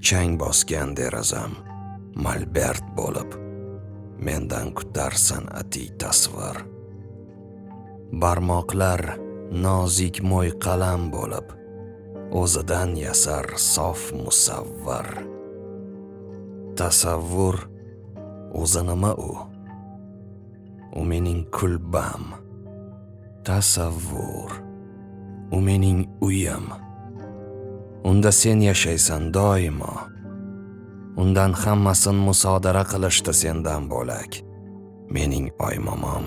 chang bosgan derazam malbert bo'lib mendan kutar san'atiy tasvir. Barmoqlar nozik mo'y qalam bo'lib o'zidan yasar sof musavvar tasavvur o'zi nima u? U mening kulbam. Tasavvur u mening uyim. Unda sen yashaysan doimo. Undan hammasin musodara qilishdi sendan bo'lak. Mening oymomom.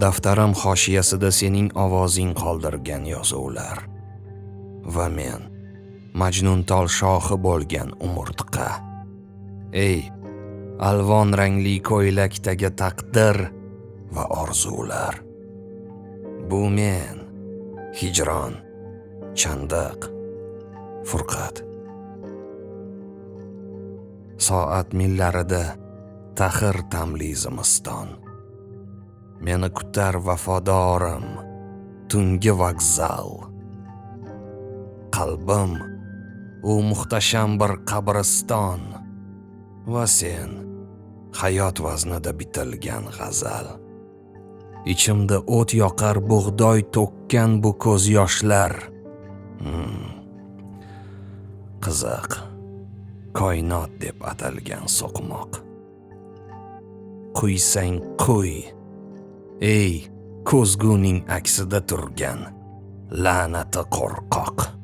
Daftarim hoshiyasida sening ovozing qoldirgan yozuvlar va men majnuntol shohi bo'lgan umurtqa. Ey alvon rangli ko'ylakdagi taqdir va orzular. Bu men hijron chandiq furqat soat millarida taxir tamli zimiston meni kutar vafodorim tungi vokzal qalbim u muhtasham bir qabriston va sen hayot vaznida bitilgan g'azal ichimda o't yoqar bug'doy to'kkan bu ko'z yoshlar. Hmm. qiziq koinot deb atalgan so'qmoq. Quysang quy. Ey ko'zguning aksida turgan la'nati qo'rqoq.